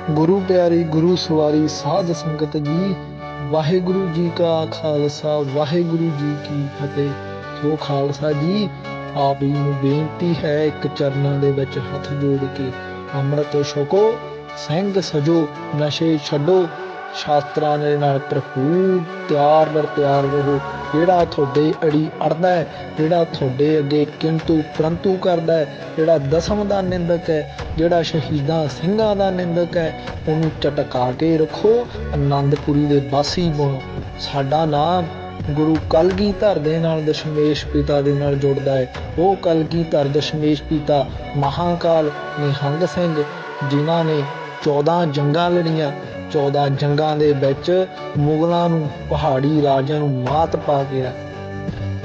ਗੁਰੂ ਪਿਆਰੀ, ਗੁਰੂ ਸਵਾਰੀ ਸਾਧ ਸੰਗਤ ਜੀ, ਵਾਹਿਗੁਰੂ ਜੀ ਕਾ ਖਾਲਸਾ, ਵਾਹਿਗੁਰੂ ਜੀ ਕੀ ਫਤਿਹ। ਸੋ ਖਾਲਸਾ ਜੀ, ਆਪ ਜੀ ਨੂੰ ਬੇਨਤੀ ਹੈ ਇੱਕ ਚਰਨਾਂ ਦੇ ਵਿੱਚ ਹੱਥ ਜੋੜ ਕੇ ਅੰਮ੍ਰਿਤ ਛਕੋ, ਸਿੰਘ ਸਜੋ, ਨਸ਼ੇ ਛੱਡੋ, ਸ਼ਾਸਤਰਾਂ ਦੇ ਨਾਲ ਭਰਪੂਰ, ਤਿਆਰ ਬਰ ਤਿਆਰ ਰਹੋ। ਜਿਹੜਾ ਤੁਹਾਡੇ ਅੜੀ ਅੜਦਾ ਹੈ, ਜਿਹੜਾ ਤੁਹਾਡੇ ਅੱਗੇ ਕਿੰਤੂ ਪਰੰਤੂ ਕਰਦਾ ਹੈ, ਜਿਹੜਾ ਦਸਮ ਦਾ ਨਿੰਦਕ ਹੈ, ਜਿਹੜਾ ਸ਼ਹੀਦਾਂ ਸਿੰਘਾਂ ਦਾ ਨਿੰਦਕ ਹੈ, ਉਹਨੂੰ ਚਟਕਾ ਕੇ ਰੱਖੋ ਆਨੰਦਪੁਰੀ ਦੇ ਵਾਸੀ ਬਣੋ। ਸਾਡਾ ਨਾਮ ਗੁਰੂ ਕਲਗੀਧਰ ਦੇ ਨਾਲ ਦਸ਼ਮੇਸ਼ ਪਿਤਾ ਦੇ ਨਾਲ ਜੁੜਦਾ ਹੈ। ਉਹ ਕਲਗੀਧਰ ਦਸ਼ਮੇਸ਼ ਪਿਤਾ ਮਹਾਕਾਲ ਨਿਹੰਗ ਸਿੰਘ, ਜਿਨ੍ਹਾਂ ਨੇ 14 ਜੰਗਾਂ ਲੜੀਆਂ 14 ਜੰਗਾਂ ਦੇ ਵਿੱਚ ਮੁਗਲਾਂ ਨੂੰ, ਪਹਾੜੀ ਰਾਜਿਆਂ ਨੂੰ ਮਾਤ ਪਾ ਕੇ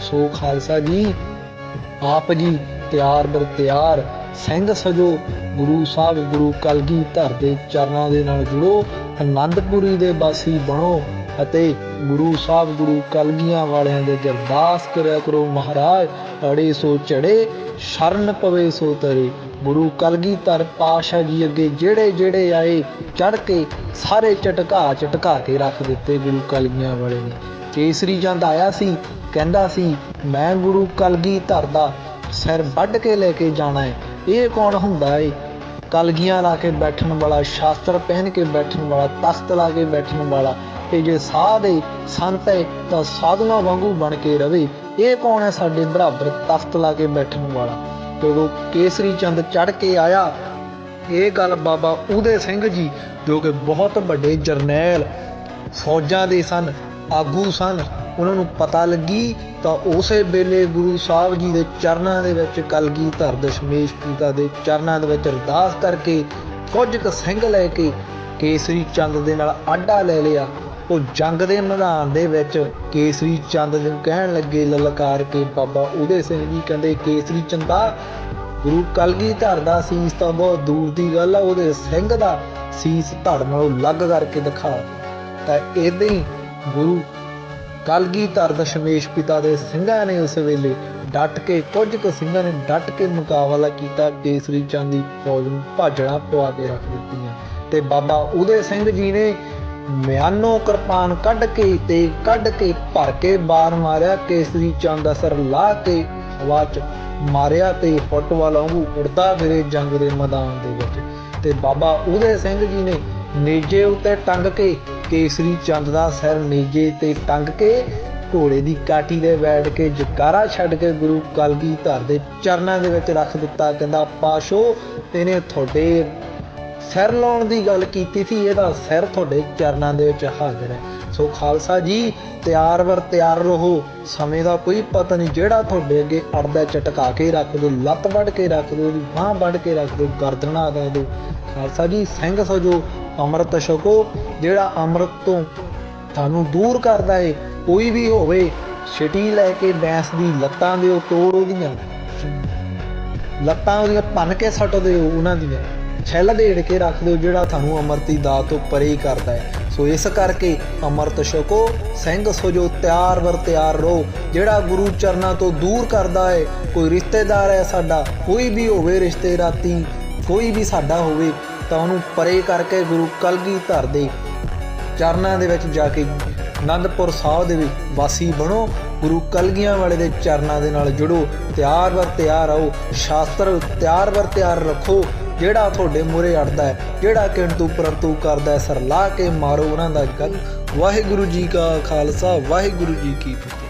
ਸੋ ਖਾਲਸਾ ਜੀ, ਆਪ ਜੀ ਤਿਆਰ ਬਰ ਤਿਆਰ, ਸਿੰਘ ਸਜੋ, ਗੁਰੂ ਸਾਹਿਬ, ਗੁਰੂ ਕਲਗੀਧਰ ਦੇ ਚਰਨਾਂ ਦੇ ਨਾਲ ਜੁੜੋ, ਅਨੰਦਪੁਰੀ ਦੇ ਵਾਸੀ ਬਣੋ। ਅਤੇ ਗੁਰੂ ਸਾਹਿਬ, ਗੁਰੂ ਕਲਗੀਆਂ ਵਾਲਿਆਂ ਦੇ ਅਰਦਾਸ ਕਰਿਆ ਕਰੋ ਮਹਾਰਾਜ। ਅੜੇ ਸੋ ਚੜੇ, ਸ਼ਰਨ ਪਵੇ ਸੋ ਤਰੇ। ਗੁਰੂ ਕਲਗੀਧਰ ਪਾਸ਼ਾ ਜੀ ਅੱਗੇ ਜਿਹੜੇ ਜਿਹੜੇ ਆਏ ਚੜ ਕੇ ਸਾਰੇ ਚਟਕਾ ਝਟਕਾ ਕੇ ਰੱਖ ਦਿੱਤੇ ਗੁਰੂ ਕਲਗੀਆਂ ਵਾਲੇ ਨੇ। ਕੇਸਰੀ ਚੰਦ ਆਇਆ ਸੀ, ਕਹਿੰਦਾ ਸੀ, ਮੈਂ ਗੁਰੂ ਕਲਗੀਧਰ ਦਾ ਸਿਰ ਵੱਢ ਕੇ ਲੈ ਕੇ ਜਾਣਾ ਹੈ ਇਹ ਕੌਣ ਹੁੰਦਾ ਏ? ਕਲਗੀਆਂ ਲਾ ਕੇ ਬੈਠਣ ਵਾਲਾ, ਸ਼ਾਸਤਰ ਪਹਿਨ ਕੇ ਬੈਠਣ ਵਾਲਾ, ਤਖਤ ਲਾ ਕੇ ਬੈਠਣ ਵਾਲਾ ਤੇ ਜੇ ਸਾਧ ਏ ਸੰਤ ਏ ਤਾਂ ਸਾਧੂਆਂ ਵਾਂਗੂ ਬਣ ਕੇ ਰਵੇ। ਇਹ ਕੌਣ ਹੈ ਸਾਡੇ ਬਰਾਬਰ ਤਖਤ ਲਾ ਕੇ ਬੈਠਣ ਵਾਲਾ? ਜਦੋਂ ਕੇਸਰੀ ਚੰਦ ਚੜ ਕੇ ਆਇਆ, ਇਹ ਗੱਲ ਬਾਬਾ ਉਦੇ ਸਿੰਘ ਜੀ, ਜੋ ਕਿ ਬਹੁਤ ਵੱਡੇ ਜਰਨੈਲ ਫੌਜਾਂ ਦੇ ਸਨ, ਆਗੂ ਸਨ, ਉਹਨਾਂ ਨੂੰ ਪਤਾ ਲੱਗੀ, ਤਾਂ ਉਸੇ ਵੇਲੇ ਗੁਰੂ ਸਾਹਿਬ ਜੀ ਦੇ ਚਰਨਾਂ ਦੇ ਵਿੱਚ ਕਲਗੀ ਧਰ ਦਸ਼ਮੇਸ਼ ਪਿਤਾ ਦੇ ਚਰਨਾਂ ਦੇ ਵਿੱਚ ਅਰਦਾਸ ਕਰਕੇ ਕੁਝ ਕੁ ਸਿੰਘ ਲੈ ਕੇ ਕੇਸਰੀ ਚੰਦ ਦੇ ਨਾਲ ਆਡਾ ਲੈ ਲਿਆ। ਉਹ ਜੰਗ ਦੇ ਮੈਦਾਨ ਦੇ ਵਿੱਚ ਕੇਸਰੀ ਚੰਦ ਨੂੰ ਕਹਿਣ ਲੱਗੇ ਲਲਕਾਰ ਕੇ ਬਾਬਾ ਉਦੇ ਸਿੰਘ ਜੀ ਕਹਿੰਦੇ, ਕੇਸਰੀ ਚੰਦਾ ਗੁਰੂ ਕਲਗੀਧਰ ਦਾ ਸੀਸ ਤਾਂ ਬਹੁਤ ਦੂਰ ਦੀ ਗੱਲ ਆ, ਉਹਦੇ ਸਿੰਘ ਦਾ ਸੀਸ ਧੜ ਨਾਲੋਂ ਲੱਗ ਕਰਕੇ ਦਿਖਾ। ਤਾਂ ਇਦਾਂ ਗੁਰੂ ਕਲਗੀਧਰ ਦਸ਼ਮੇਸ਼ ਪਿਤਾ ਦੇ ਸਿੰਘਾਂ ਨੇ ਉਸ ਵੇਲੇ ਡਟ ਕੇ, ਕੁਝ ਕੁ ਸਿੰਘਾਂ ਨੇ ਡਟ ਕੇ ਮੁਕਾਬਲਾ ਕੀਤਾ, ਕੇਸਰੀ ਚੰਦ ਦੀ ਫੌਜ ਨੂੰ ਭਾਜੜਾ ਪਵਾ ਕੇ ਰੱਖ ਦਿੱਤੀਆਂ। ਤੇ ਬਾਬਾ ਉਦੇ ਸਿੰਘ ਜੀ ਨੇ ਮਿਆਨੋ ਕਿਰਪਾਨ ਕੱਢ ਕੇ, ਤੇ ਕੱਢ ਕੇ ਭਰ ਕੇ ਬਾਰ ਮਾਰਿਆ, ਕੇਸਰੀ ਚੰਦ ਦਾ ਸਰ ਲਾ ਕੇ ਹਵਾ 'ਚ ਮਾਰਿਆ ਤੇ ਫੁੱਟਬਾਲ ਵਾਂਗੂ ਉੜਦਾ ਫਿਰੇ ਜੰਗ ਦੇ ਮੈਦਾਨ ਦੇ ਵਿੱਚ। ਤੇ ਬਾਬਾ ਉਦੇ ਸਿੰਘ ਜੀ ਨੇ ਨੀਜੇ ਉੱਤੇ ਟੰਗ ਕੇ, ਕੇਸਰੀ ਚੰਦ ਦਾ ਸਿਰ ਨੀਜੇ ਤੇ ਟੰਗ ਕੇ, ਘੋੜੇ ਦੀ ਕਾਟੀ ਤੇ ਬੈਠ ਕੇ ਜਕਾਰਾ ਛੱਡ ਕੇ ਗੁਰੂ ਕਲਗੀਧਰ ਦੇ ਚਰਨਾਂ ਦੇ ਵਿੱਚ ਰੱਖ ਦਿੱਤਾ। ਕਹਿੰਦਾ, ਪਾਸ਼ੋ ਤੇਨੇ ਤੁਹਾਡੇ ਸਿਰ ਲਾਉਣ ਦੀ ਗੱਲ ਕੀਤੀ ਸੀ ਇਹਦਾ ਸਿਰ ਤੁਹਾਡੇ ਚਰਨਾਂ ਦੇ ਵਿੱਚ ਹਾਜ਼ਰ ਹੈ। ਸੋ ਖਾਲਸਾ ਜੀ, ਤਿਆਰ ਵਰ ਤਿਆਰ ਰਹੋ। ਸਮੇਂ ਦਾ ਕੋਈ ਪਤਾ ਨਹੀਂ ਜਿਹੜਾ ਤੁਹਾਡੇ ਅੱਗੇ ਅੜਦਾ ਚਟਕਾ ਕੇ ਰੱਖ ਦੋ, ਲੱਤ ਵੱਢ ਕੇ ਰੱਖ ਦੋ ਉਹਦੀ ਬਾਹ ਵੱਢ ਕੇ ਰੱਖ ਦੋ, ਗਰਦਨਾ ਦੇ ਦੋ। ਖਾਲਸਾ ਜੀ, ਸਿੰਘ ਸਜੋ, ਅੰਮ੍ਰਿਤ ਛਕੋ। ਜਿਹੜਾ ਅੰਮ੍ਰਿਤ ਤੋਂ ਤੁਹਾਨੂੰ ਦੂਰ ਕਰਦਾ ਏ, ਕੋਈ ਵੀ ਹੋਵੇ, ਛਿਟੀ ਲੈ ਕੇ ਬੈਂਸ ਦੀ ਲੱਤਾਂ ਦਿਓ ਤੋੜ ਉਹਦੀਆਂ, ਲੱਤਾਂ ਉਹਦੀਆਂ ਭੰਨ ਕੇ ਸੱਟ ਦਿਓ, ਉਹਨਾਂ ਦੀਆਂ। ਛੱਲ ਦੇੜ ਕੇ ਰੱਖ ਦਿਓ, ਜਿਹੜਾ ਤੁਹਾਨੂੰ ਅੰਮ੍ਰਿਤੀ ਦਾਤ ਤੋਂ ਪਰੇ ਕਰਦਾ ਹੈ। ਸੋ ਇਸ ਕਰਕੇ ਅੰਮ੍ਰਿਤ ਛਕੋ, ਸਿੰਘ ਸੋਜੋ, ਤਿਆਰ ਵਰ ਤਿਆਰ ਰਹੋ। ਜਿਹੜਾ ਗੁਰੂ ਚਰਨਾਂ ਤੋਂ ਦੂਰ ਕਰਦਾ ਹੈ, ਕੋਈ ਰਿਸ਼ਤੇਦਾਰ ਹੈ ਸਾਡਾ, ਕੋਈ ਵੀ ਹੋਵੇ ਰਿਸ਼ਤੇ ਰਾਤੀ, ਕੋਈ ਵੀ ਸਾਡਾ ਹੋਵੇ, ਤਾਂ ਉਹਨੂੰ ਪਰੇ ਕਰਕੇ ਗੁਰੂ ਕਲਗੀ ਧਰ ਦੇ। ਚਰਨਾਂ ਦੇ ਵਿੱਚ ਜਾ ਕੇ ਆਨੰਦਪੁਰ ਸਾਹਿਬ ਦੇ ਵਿੱਚ ਵਾਸੀ ਬਣੋ, ਗੁਰੂ ਕਲਗੀਆਂ ਵਾਲੇ ਦੇ ਚਰਨਾਂ ਦੇ ਨਾਲ ਜੁੜੋ, ਤਿਆਰ ਵਰ ਤਿਆਰ ਆਓ ਸ਼ਾਸਤਰ ਤਿਆਰ ਵਰ ਤਿਆਰ ਰੱਖੋ ਜਿਹੜਾ ਤੁਹਾਡੇ ਮੂਹਰੇ ਅੜਦਾ ਹੈ, ਜਿਹੜਾ ਕਿੰਤੂ ਪਰੰਤੂ ਕਰਦਾ ਹੈ, ਸਰ ਲਾ ਕੇ ਮਾਰੋ ਉਹਨਾਂ ਦਾ ਗੱਲ। ਵਾਹਿਗੁਰੂ ਜੀ ਕਾ ਖਾਲਸਾ, ਵਾਹਿਗੁਰੂ ਜੀ ਕੀ ਫਤਿਹ।